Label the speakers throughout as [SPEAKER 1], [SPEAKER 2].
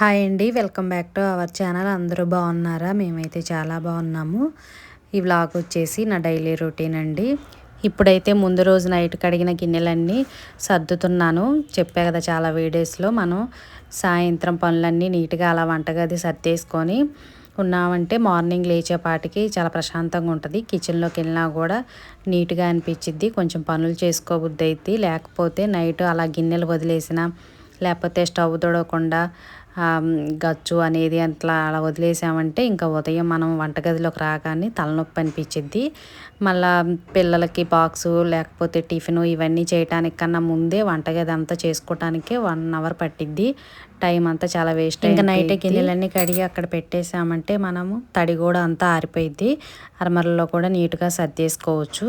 [SPEAKER 1] Hi అండి welcome back to our channel. అందరూ బాగున్నారా? మేమైతే చాలా బాగున్నాము. ఈ వ్లాగ్ వచ్చేసి నా డైలీ రొటీన్ అండి. ఇప్పుడైతే ముందు రోజు నైట్ కడిగిన గిన్నెలన్నీ సర్దుతున్నాను. చెప్పా కదా చాలా వీడియోస్లో మనం సాయంత్రం పనులన్నీ నీట్గా అలా వంటగది సర్దేసుకొని ఉన్నామంటే మార్నింగ్ లేచేపాటికి చాలా ప్రశాంతంగా ఉంటుంది. కిచెన్లోకి వెళ్ళినా కూడా నీట్గా అనిపించిద్ది. కొంచెం పనులు చేసుకోబుద్ది అయితే లేకపోతే నైట్ అలా గిన్నెలు వదిలేసిన లేకపోతే స్టవ్ తొడవకుండా గచ్చు అనేది అట్లా అలా వదిలేసామంటే ఇంకా ఉదయం మనం వంటగదిలోకి రాగానే తలనొప్పి అనిపించిద్ది. మళ్ళా పిల్లలకి బాక్సు లేకపోతే టిఫిన్ ఇవన్నీ చేయటానికి కన్నా ముందే వంటగది అంతా చేసుకోవటానికే వన్ అవర్ పట్టిద్ది. టైం అంతా చాలా వేస్ట్ ఇంకా నైట్ గిన్నెలన్నీ కడిగి అక్కడ పెట్టేసామంటే మనము తడి కూడా అంతా ఆరిపోయిద్ది. అరమరలో కూడా నీట్గా సర్దేసుకోవచ్చు.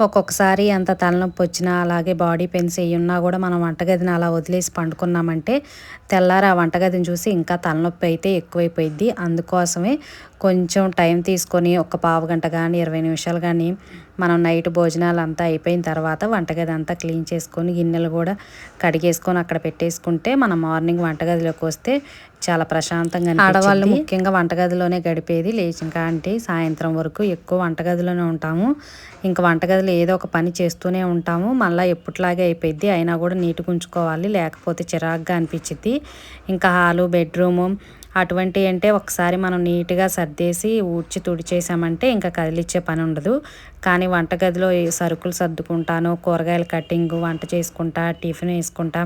[SPEAKER 1] ఒక్కొక్కసారి ఎంత తలనొప్పి వచ్చినా అలాగే బాడీ పెయిన్స్ అయ్యి ఉన్నా కూడా మనం వంటగదిని అలా వదిలేసి పండుకున్నామంటే తెల్లారి ఆ వంటగదిని చూసి ఇంకా తలనొప్పి అయితే ఎక్కువైపోయింది అందుకోసమే కొంచెం టైం తీసుకొని ఒక పావు గంట కానీ ఇరవై నిమిషాలు కానీ మనం నైట్ భోజనాలు అంతా అయిపోయిన తర్వాత వంటగది అంతా క్లీన్ చేసుకొని గిన్నెలు కూడా కడిగేసుకొని అక్కడ పెట్టేసుకుంటే మనం మార్నింగ్ వంటగదిలోకి వస్తే చాలా ప్రశాంతంగా ఆడవాళ్ళు ముఖ్యంగా వంటగదిలోనే గడిపేది లేచిన అంటే సాయంత్రం వరకు ఎక్కువ వంటగదిలోనే ఉంటాము. ఇంకా వంటగదిలో ఏదో ఒక పని చేస్తూనే ఉంటాము. మళ్ళీ ఎప్పట్లాగే అయిపోయింది అయినా కూడా నీట్గా ఉంచుకోవాలి లేకపోతే చిరాగ్గా అనిపించింది ఇంకా హాలు బెడ్రూము అటువంటి అంటే ఒకసారి మనం నీట్గా సర్దేసి ఊడ్చి తుడిచేసామంటే ఇంకా కదిలిచ్చే పని ఉండదు. కానీ వంటగదిలో సరుకులు సర్దుకుంటాను కూరగాయల కటింగ్ వంట చేసుకుంటా టిఫిన్ వేసుకుంటా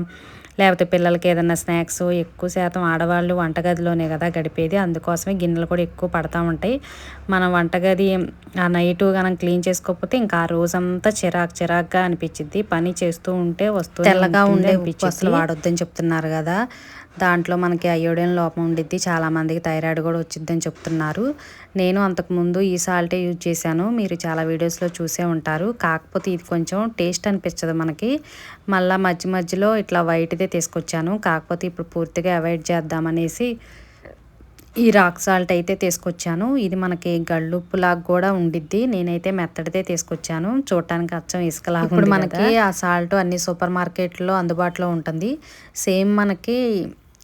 [SPEAKER 1] లేకపోతే పిల్లలకి ఏదైనా స్నాక్స్ ఎక్కువ శాతం ఆడవాళ్ళు వంటగదిలోనే కదా గడిపేది. అందుకోసమే గిన్నెలు కూడా ఎక్కువ పడతా ఉంటాయి. మనం వంటగది ఆ నైట్ మనం క్లీన్ చేసుకోకపోతే ఇంకా ఆ రోజంతా చిరాక్ చిరాక్గా అనిపించింది పని చేస్తూ ఉంటే వస్తూ తెల్లగా ఉండే అసలు వాడొద్దని చెప్తున్నారు కదా. దాంట్లో మనకి అయోడిన్ లోపం ఉండిద్ది. చాలామందికి థైరాయిడ్ కూడా వచ్చిద్దని చెప్తున్నారు. నేను అంతకుముందు ఈ సాల్టే యూజ్ చేశాను. మీరు చాలా వీడియోస్లో చూసే ఉంటారు. కాకపోతే ఇది కొంచెం టేస్ట్ అనిపించదు మనకి. మళ్ళీ మధ్య మధ్యలో ఇట్లా వైట్దే తీసుకొచ్చాను. కాకపోతే ఇప్పుడు పూర్తిగా అవాయిడ్ చేద్దామనేసి ఈ రాక్ సాల్ట్ అయితే తీసుకొచ్చాను. ఇది మనకి గళ్ళుప్పులాగా కూడా ఉండిద్ది. నేనైతే మెత్తడితే తీసుకొచ్చాను. చూడటానికి అచ్చం ఇసుకలాగా ఇప్పుడు మనకి ఆ సాల్ట్ అన్ని సూపర్ మార్కెట్లో అందుబాటులో ఉంటుంది. సేమ్ మనకి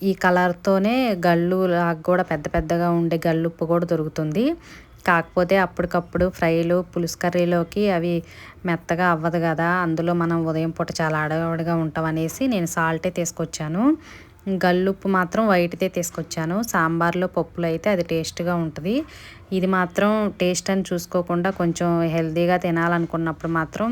[SPEAKER 1] ఈ కలర్తోనే గళ్ళు కూడా పెద్ద పెద్దగా ఉండే గళ్ళుప్పు కూడా దొరుకుతుంది. కాకపోతే అప్పటికప్పుడు ఫ్రైలు పులుసు కర్రీలోకి అవి మెత్తగా అవ్వదు కదా అందులో మనం ఉదయం పూట చాలా అడగడగా ఉంటాం అనేసి నేను సాల్టే తీసుకొచ్చాను. గల్లుప్పు మాత్రం వైట్దే తీసుకొచ్చాను. సాంబార్లో పప్పులు అయితే అది టేస్ట్గా ఉంటుంది. ఇది మాత్రం టేస్ట్ అని చూసుకోకుండా కొంచెం హెల్తీగా తినాలనుకున్నప్పుడు మాత్రం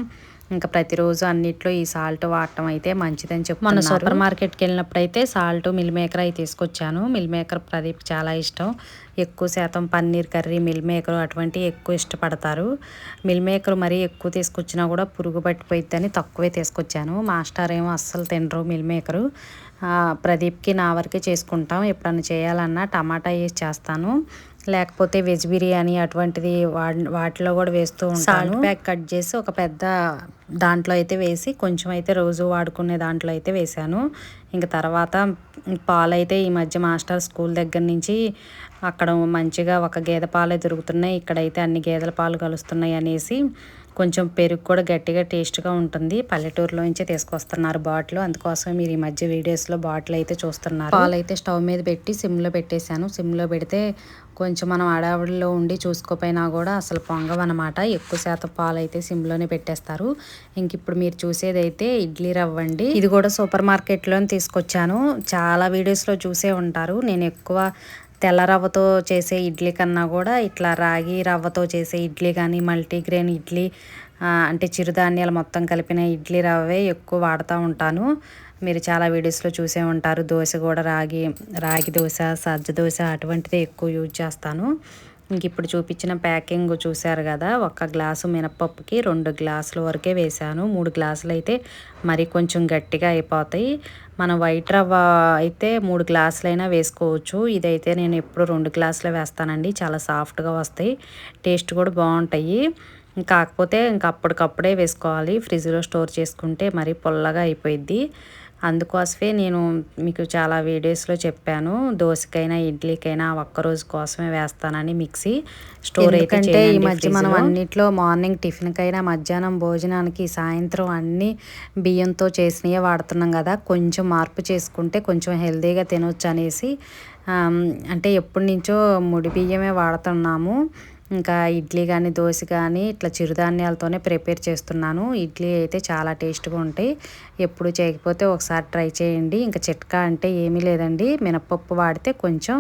[SPEAKER 1] ఇంకా ప్రతిరోజు అన్నిట్లో ఈ సాల్ట్ వాడటం అయితే మంచిదని చెప్పి మన సూపర్ మార్కెట్కి వెళ్ళినప్పుడు అయితే సాల్ట్ మిల్ మేకర్ అయి తీసుకొచ్చాను. మిల్ మేకర్ ప్రదీప్ చాలా ఇష్టం. ఎక్కువ శాతం పన్నీర్ కర్రీ మిల్ మేకర్ అటువంటివి ఎక్కువ ఇష్టపడతారు. మిల్ మేకర్ మరీ ఎక్కువ తీసుకొచ్చినా కూడా పురుగు పట్టిపోయిద్దని తక్కువే తీసుకొచ్చాను. మాస్టర్ ఏమో అస్సలు తినరు మిల్ మేకరు. ప్రదీప్కి నా వరకే చేసుకుంటాం. ఎప్పుడన్నా చేయాలన్నా టమాటా వేసి చేస్తాను. లేకపోతే వెజ్ బిర్యానీ అటువంటిది వాటిలో కూడా వేస్తూ ఉంటాను. ప్యాక్ కట్ చేసి ఒక పెద్ద దాంట్లో అయితే వేసి కొంచెం అయితే రోజు వాడుకునే దాంట్లో అయితే వేశాను. ఇంకా తర్వాత పాలు అయితే ఈ మధ్య మాస్టర్ స్కూల్ దగ్గర నుంచి అక్కడ మంచిగా ఒక గేదె పాలే దొరుకుతున్నాయి. ఇక్కడైతే అన్ని గేదెల పాలు కలుస్తున్నాయి అనేసి కొంచెం పెరుగు కూడా గట్టిగా టేస్ట్గా ఉంటుంది. పల్లెటూరులో నుంచే తీసుకొస్తున్నారు బాటిల్. అందుకోసం మీరు ఈ మధ్య వీడియోస్లో బాటిల్ అయితే చూస్తున్నారు. పాలు అయితే స్టవ్ మీద పెట్టి సిమ్లో పెట్టేశాను. సిమ్లో పెడితే కొంచెం మనం అడావిడిలో ఉండి చూసుకోపోయినా కూడా అసలు పొంగవన్నమాట ఎక్కువ శాతం పాలు అయితే సిమ్లోనే పెట్టేస్తారు. ఇంక ఇప్పుడు మీరు చూసేది అయితే ఇడ్లీ రవ్వండి. ఇది కూడా సూపర్ మార్కెట్లోనే తీసుకొచ్చాను. చాలా వీడియోస్లో చూసే ఉంటారు. నేను ఎక్కువ తెల్ల రవ్వతో చేసే ఇడ్లీ కన్నా కూడా ఇట్లా రాగి రవ్వతో చేసే ఇడ్లీ కానీ మల్టీగ్రెయిన్ ఇడ్లీ అంటే చిరుధాన్యాలు మొత్తం కలిపిన ఇడ్లీ రవ్వే ఎక్కువ వాడుతూ ఉంటాను. మీరు చాలా వీడియోస్లో చూసే ఉంటారు. దోశ కూడా రాగి రాగి దోశ సజ్జ దోశ అటువంటిదే ఎక్కువ యూజ్ చేస్తాను. ఇంక ఇప్పుడు చూపించిన ప్యాకింగ్ చూశారు కదా ఒక గ్లాసు మినపప్పుకి రెండు గ్లాసుల వరకే వేశాను. మూడు గ్లాసులు అయితే మరి కొంచెం గట్టిగా అయిపోతాయి. మన వైట్ రవ్వ అయితే మూడు గ్లాసులైనా వేసుకోవచ్చు. ఇదైతే నేను ఎప్పుడు రెండు గ్లాసులు వేస్తానండి. చాలా సాఫ్ట్గా వస్తాయి. టేస్ట్ కూడా బాగుంటాయి. కాకపోతే ఇంకా అప్పటికప్పుడే వేసుకోవాలి. ఫ్రిడ్జ్లో స్టోర్ చేసుకుంటే మరీ పొల్లగా అయిపోయిద్ది. అందుకోసమే నేను మీకు చాలా వీడియోస్లో చెప్పాను. దోశకైనా ఇడ్లీకైనా ఒక్కరోజు కోసమే వేస్తానని మిక్సీ స్టోర్ అయితే
[SPEAKER 2] ఈ మధ్య మనం. అన్నిట్లో మార్నింగ్ టిఫిన్కైనా మధ్యాహ్నం భోజనానికి సాయంత్రం అన్నీ బియ్యంతో చేసినవే వాడుతున్నాం కదా. కొంచెం మార్పు చేసుకుంటే కొంచెం హెల్తీగా తినొచ్చు అనేసి అంటే ఎప్పటి నుంచో ముడి బియ్యమే వాడుతున్నాము. ఇంకా ఇడ్లీ కానీ దోశ కానీ ఇట్లా చిరుధాన్యాలతోనే ప్రిపేర్ చేస్తున్నాను. ఇడ్లీ అయితే చాలా టేస్ట్గా ఉంటాయి. ఎప్పుడు చేయకపోతే ఒకసారి ట్రై చేయండి. ఇంకా చిట్కా అంటే ఏమీ లేదండి. మినపప్పు వాడితే కొంచెం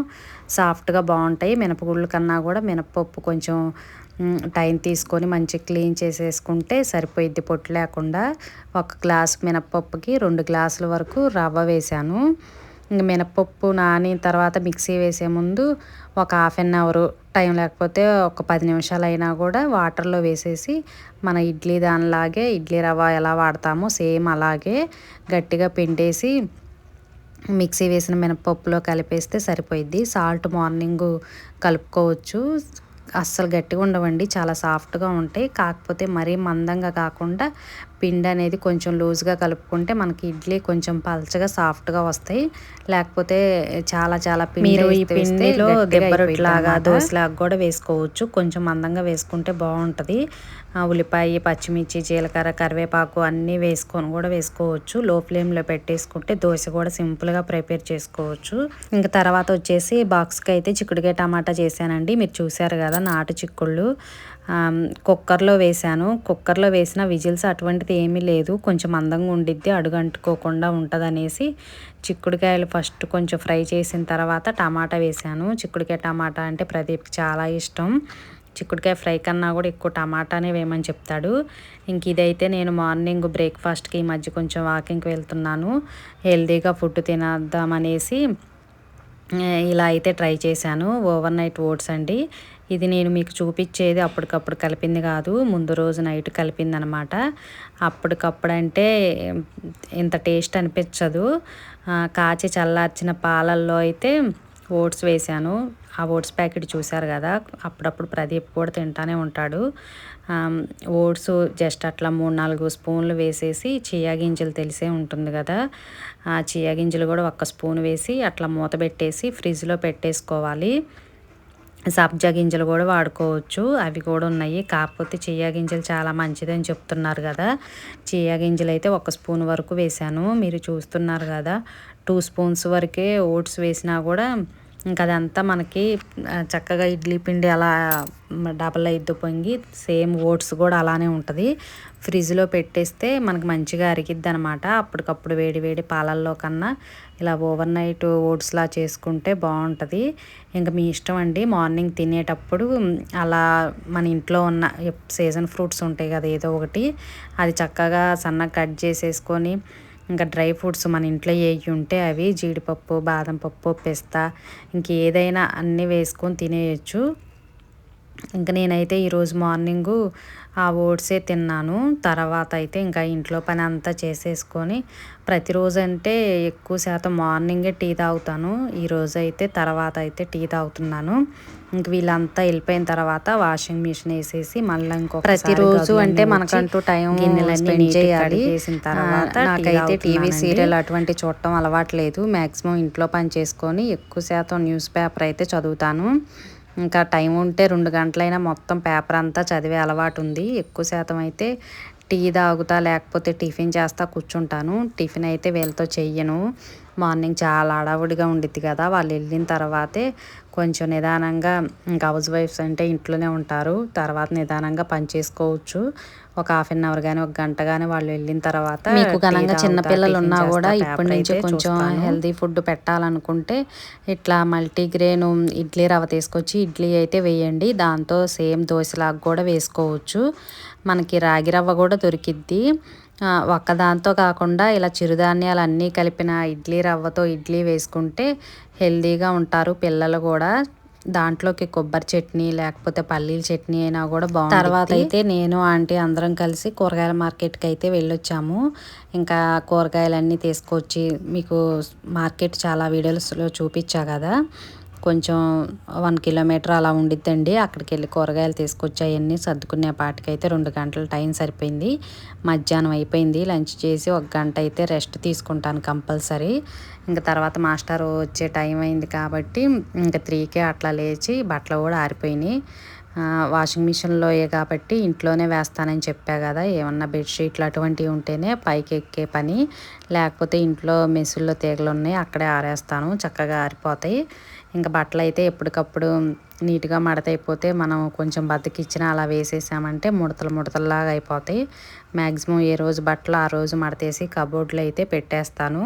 [SPEAKER 2] సాఫ్ట్గా బాగుంటాయి. మినపగుళ్ళు కన్నా కూడా మినపప్పు కొంచెం టైం తీసుకొని మంచిగా క్లీన్ చేసేసుకుంటే సరిపోయిద్ది పొట్టు లేకుండా. ఒక గ్లాస్ మినపప్పుకి రెండు గ్లాసుల వరకు రవ్వ వేసాను ఇంక మినపప్పు నానిన తర్వాత మిక్సీ వేసే ముందు ఒక హాఫ్ అన్ అవర్ టైం లేకపోతే ఒక పది నిమిషాలు అయినా కూడా వాటర్లో వేసేసి మన ఇడ్లీ దానిలాగే ఇడ్లీ రవ్వ ఎలా వాడతామో సేమ్ అలాగే గట్టిగా పిండేసి మిక్సీ వేసిన మినపప్పులో కలిపేస్తే సరిపోయిద్ది. సాల్ట్ మార్నింగ్ కలుపుకోవచ్చు. అస్సలు గట్టిగా ఉండవండి చాలా సాఫ్ట్గా ఉంటాయి. కాకపోతే మరీ మందంగా కాకుండా పిండి అనేది కొంచెం లూజ్గా కలుపుకుంటే మనకి ఇడ్లీ కొంచెం పలచగా సాఫ్ట్గా వస్తాయి. లేకపోతే చాలా చాలా పిండి
[SPEAKER 1] మీరు ఈ పిండిలో దెబ్బరొట్లాగా. దోశలాగా కూడా వేసుకోవచ్చు. కొంచెం మందంగా వేసుకుంటే బాగుంటుంది. ఉల్లిపాయ పచ్చిమిర్చి జీలకర్ర కరివేపాకు అన్నీ వేసుకొని కూడా వేసుకోవచ్చు. లో ఫ్లేమ్లో పెట్టేసుకుంటే దోశ కూడా సింపుల్గా ప్రిపేర్ చేసుకోవచ్చు. ఇంకా తర్వాత వచ్చేసి బాక్స్కి అయితే చిక్కుడుకాయ టమాటా చేశానండి. మీరు చూశారు కదా నాటు చిక్కుళ్ళు. కుక్కర్లో వేశాను. కుక్కర్లో వేసిన విజిల్స్ అటువంటిది ఏమీ లేదు. కొంచెం అందంగా ఉండిద్ది అడుగంటుకోకుండా ఉంటుంది అనేసి చిక్కుడుకాయలు ఫస్ట్ కొంచెం ఫ్రై చేసిన తర్వాత టమాటా వేశాను. చిక్కుడుకాయ టమాటా అంటే ప్రదీప్కి చాలా ఇష్టం. చిక్కుడుకాయ ఫ్రై కన్నా కూడా ఎక్కువ టమాటానే వేయమని చెప్తాడు. ఇంక ఇదైతే నేను మార్నింగ్ బ్రేక్ఫాస్ట్కి ఈ మధ్య కొంచెం వాకింగ్కి వెళ్తున్నాను. హెల్తీగా ఫుడ్ తినేద్దామనేసి ఇలా అయితే ట్రై చేశాను. ఓవర్ నైట్ ఓట్స్ అండి. ఇది నేను మీకు చూపించేది అప్పటికప్పుడు కలిపింది కాదు. ముందు రోజు నైట్ కలిపింది అనమాట అప్పటికప్పుడు అంటే ఇంత టేస్ట్ అనిపించదు. కాచి చల్లార్చిన పాలల్లో అయితే ఓట్స్ వేశాను. ఆ ఓట్స్ ప్యాకెట్ చూశారు కదా అప్పుడప్పుడు ప్రదీప్ కూడా తింటానే ఉంటాడు. ఓట్స్ జస్ట్ అట్లా మూడు నాలుగు స్పూన్లు వేసేసి చియా గింజలు తెలిసే ఉంటుంది కదా. ఆ చియా గింజలు కూడా ఒక్క స్పూన్ వేసి అట్లా మూత పెట్టేసి ఫ్రిడ్జ్లో పెట్టేసుకోవాలి. సబ్జా గింజలు కూడా వాడుకోవచ్చు. అవి కూడా ఉన్నాయి. కాకపోతే చియా గింజలు చాలా మంచిదని చెప్తున్నారు కదా. చియా గింజలు అయితే ఒక స్పూన్ వరకు వేశాను. మీరు చూస్తున్నారు కదా. టూ స్పూన్స్ వరకే ఓట్స్ వేసినా కూడా ఇంకా అదంతా మనకి చక్కగా ఇడ్లీ పిండి అలా డబల్ అయిద్దు పొంగి సేమ్ ఓట్స్ కూడా అలానే ఉంటుంది. ఫ్రిడ్జ్లో పెట్టేస్తే మనకి మంచిగా అరిగిద్ది అనమాట అప్పటికప్పుడు వేడి వేడి పాలల్లో కన్నా ఇలా ఓవర్ నైట్ ఓట్స్లా చేసుకుంటే బాగుంటుంది. ఇంకా మీ ఇష్టం అండి మార్నింగ్ తినేటప్పుడు అలా మన ఇంట్లో ఉన్న సీజన్ ఫ్రూట్స్ ఉంటాయి కదా ఏదో ఒకటి అది చక్కగా సన్నగా కట్ చేసేసుకొని ఇంకా డ్రై ఫ్రూట్స్ మన ఇంట్లో ఏవి ఉంటే అవి జీడిపప్పు బాదం పప్పు పిస్తా ఇంకేదైనా అన్నీ వేసుకొని తినేయచ్చు. ఇంకా నేనైతే ఈరోజు మార్నింగు ఆ ఓట్సే తిన్నాను. తర్వాత అయితే ఇంకా ఇంట్లో పని అంతా చేసేసుకొని ప్రతిరోజు అంటే ఎక్కువ శాతం మార్నింగే టీ తాగుతాను. ఈరోజు అయితే తర్వాత అయితే టీ తాగుతున్నాను. ఇంక వీళ్ళంతా వెళ్ళిపోయిన తర్వాత వాషింగ్ మిషన్ వేసేసి మళ్ళీ ఇంకొక
[SPEAKER 2] ప్రతిరోజు అంటే మనకంటూ టైం చేయాలి.
[SPEAKER 1] చేసిన తర్వాత
[SPEAKER 2] నాకైతే టీవీ. సీరియల్ అటువంటి చూడటం అలవాట్లేదు మ్యాక్సిమం ఇంట్లో పని చేసుకొని ఎక్కువ శాతం న్యూస్ పేపర్ అయితే చదువుతాను. ఇంకా టైం ఉంటే రెండు గంటలైనా మొత్తం పేపర్ అంతా చదివే అలవాటు ఉంది. ఎక్కువ శాతం అయితే టీ తాగుతా లేకపోతే టిఫిన్ చేస్తా కూర్చుంటాను. టిఫిన్ అయితే వీళ్ళతో చెయ్యను. మార్నింగ్ చాలా హడావుడిగా ఉండిద్ది కదా. వాళ్ళు వెళ్ళిన తర్వాతే కొంచెం నిదానంగా ఇంకా హౌస్ వైఫ్స్ అంటే ఇంట్లోనే ఉంటారు. తర్వాత నిదానంగా పని చేసుకోవచ్చు. ఒక హాఫ్ అన్ అవర్ కానీ ఒక గంట కానీ వాళ్ళు వెళ్ళిన తర్వాత
[SPEAKER 1] మీకు ఘనంగా
[SPEAKER 2] తాగుతా,
[SPEAKER 1] చిన్న పిల్లలు
[SPEAKER 2] టిఫిన్
[SPEAKER 1] ఉన్నా కూడా ఇప్పటి నుంచి కొంచెం. హెల్దీ ఫుడ్ పెట్టాలనుకుంటే ఇట్లా మల్టీగ్రెయిన్ ఇడ్లీ రవ్వ తీసుకొచ్చి ఇడ్లీ అయితే వేయండి. దాంతో సేమ్ దోశలాగా కూడా వేసుకోవచ్చు. మనకి రాగి రవ్వ కూడా దొరికిద్ది. ఒక్కదాంతో కాకుండా ఇలా చిరుధాన్యాలు అన్నీ కలిపిన ఇడ్లీ రవ్వతో ఇడ్లీ వేసుకుంటే హెల్దీగా ఉంటారు పిల్లలు కూడా. దాంట్లోకి కొబ్బరి చట్నీ లేకపోతే పల్లీల చట్నీ అయినా కూడా బాగుంది తర్వాత అయితే నేను ఆంటీ అందరం కలిసి కూరగాయల మార్కెట్కి అయితే వెళ్ళొచ్చాము. ఇంకా కూరగాయలన్నీ తీసుకొచ్చి మీకు మార్కెట్ చాలా వీడియోస్లో చూపించా కదా. కొంచెం వన్ కిలోమీటర్ అలా ఉండిద్దండి. అక్కడికి వెళ్ళి కూరగాయలు తీసుకొచ్చి అవన్నీ సర్దుకునే పాటికైతే రెండు గంటల టైం సరిపోయింది. మధ్యాహ్నం అయిపోయింది. లంచ్ చేసి ఒక గంట అయితే రెస్ట్ తీసుకుంటాను కంపల్సరీ. ఇంకా తర్వాత మాస్టర్ వచ్చే టైం అయింది కాబట్టి ఇంకా త్రీకే అట్లా లేచి బట్టలు కూడా ఆరిపోయినాయి. వాషింగ్ మిషన్లో కాబట్టి ఇంట్లోనే వేస్తానని చెప్పా కదా. ఏమన్నా బెడ్షీట్లు అటువంటివి ఉంటేనే పైకి ఎక్కే పని. లేకపోతే ఇంట్లో మెసుల్లో తీగలు ఉన్నాయి అక్కడే ఆరేస్తాను. చక్కగా ఆరిపోతాయి. ఇంకా బట్టలు అయితే ఎప్పటికప్పుడు నీట్గా మడతైపోతే మనం కొంచెం బద్దకిచ్చిన అలా వేసేసామంటే ముడతలు ముడతల్లాగా అయిపోతాయి. మ్యాక్సిమం ఏ రోజు బట్టలు ఆ రోజు మడతేసి కబోర్డ్లో అయితే పెట్టేస్తాను.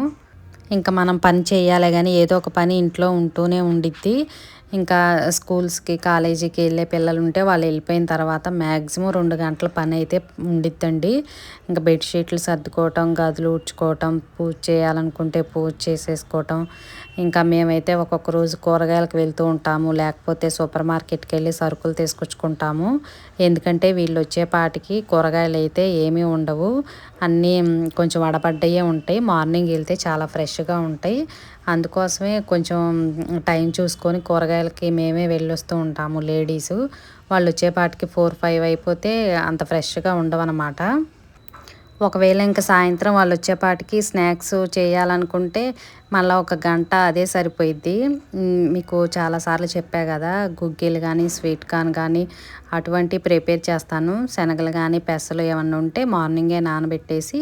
[SPEAKER 1] ఇంకా మనం పని చేయాలి కానీ ఏదో ఒక పని ఇంట్లో ఉంటూనే ఉండిద్ది. ఇంకా స్కూల్స్కి కాలేజీకి వెళ్ళే పిల్లలు ఉంటే వాళ్ళు వెళ్ళిపోయిన తర్వాత మ్యాక్సిమం రెండు గంటల పని అయితే ఉండిద్దండి. ఇంకా బెడ్షీట్లు సర్దుకోవటం గదులు ఊడ్చుకోవటం పూజ చేయాలనుకుంటే పూజ చేసేసుకోవటం. ఇంకా మేమైతే ఒక్కొక్క రోజు కూరగాయలకు వెళ్తూ ఉంటాము. లేకపోతే సూపర్ మార్కెట్కి వెళ్ళి సరుకులు తీసుకొచ్చుకుంటాము. ఎందుకంటే వీళ్ళు వచ్చేపాటికి కూరగాయలు అయితే ఏమీ ఉండవు. అన్నీ కొంచెం వడపడ్డయే ఉంటాయి. మార్నింగ్ వెళ్తే చాలా ఫ్రెష్గా ఉంటాయి. అందుకోసమే కొంచెం టైం చూసుకొని కూరగాయలకి మేమే వెళ్ళొస్తూ ఉంటాము లేడీస్. వాళ్ళు వచ్చేపాటికి ఫోర్ ఫైవ్ అయిపోతే అంత ఫ్రెష్గా ఉండవన్నమాట. ఒకవేళ ఇంకా సాయంత్రం వాళ్ళు వచ్చేపాటికి స్నాక్స్ చేయాలనుకుంటే మళ్ళీ ఒక గంట అదే సరిపోయిద్ది. మీకు చాలాసార్లు చెప్పా కదా గుగ్గిలు కానీ స్వీట్ కార్న్ కానీ అటువంటి ప్రిపేర్ చేస్తాను. శనగలు కానీ పెసలు ఏమన్నా ఉంటే మార్నింగే నానబెట్టేసి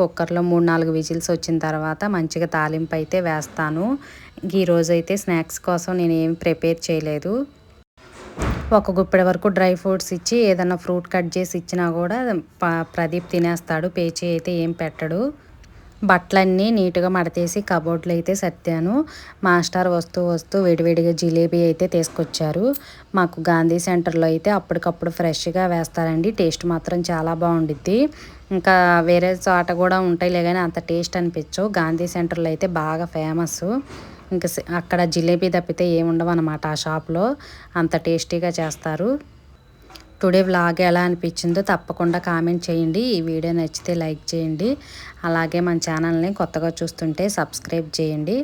[SPEAKER 1] కుక్కర్లో మూడు నాలుగు విజిల్స్ వచ్చిన తర్వాత మంచిగా తాలింపు అయితే వేస్తాను. ఈరోజు అయితే స్నాక్స్ కోసం నేను ఏం ప్రిపేర్ చేయలేదు. ఒక గుప్పెడ వరకు డ్రై ఫ్రూట్స్ ఇచ్చి ఏదన్నా ఫ్రూట్ కట్ చేసి ఇచ్చినా కూడా ప్రదీప్ తినేస్తాడు. పేచి అయితే ఏం పెట్టడు. బట్టలన్నీ నీట్గా మడతేసి కబోర్డ్లు అయితే సర్దాను. మాస్టర్ వస్తూ వస్తూ వేడివేడిగా జిలేబీ అయితే తీసుకొచ్చారు. మాకు గాంధీ సెంటర్లో అయితే అప్పటికప్పుడు ఫ్రెష్గా వేస్తారండి. టేస్ట్ మాత్రం చాలా బాగుండిద్ది. ఇంకా వేరే చోట కూడా ఉంటాయిలే కానీ అంత టేస్ట్ అనిపించవు. గాంధీ సెంటర్లో అయితే బాగా ఫేమస్ ఇంకా అక్కడ జిలేబీ తప్పితే ఏముండవు అనమాట ఆ షాప్లో. అంత టేస్టీగా చేస్తారు. టుడే వ్లాగ్ ఎలా అనిపించిందో తప్పకుండా కామెంట్ చేయండి. ఈ వీడియో నచ్చితే లైక్ చేయండి. అలాగే మన ఛానల్ని కొత్తగా చూస్తుంటే సబ్స్క్రైబ్ చేయండి.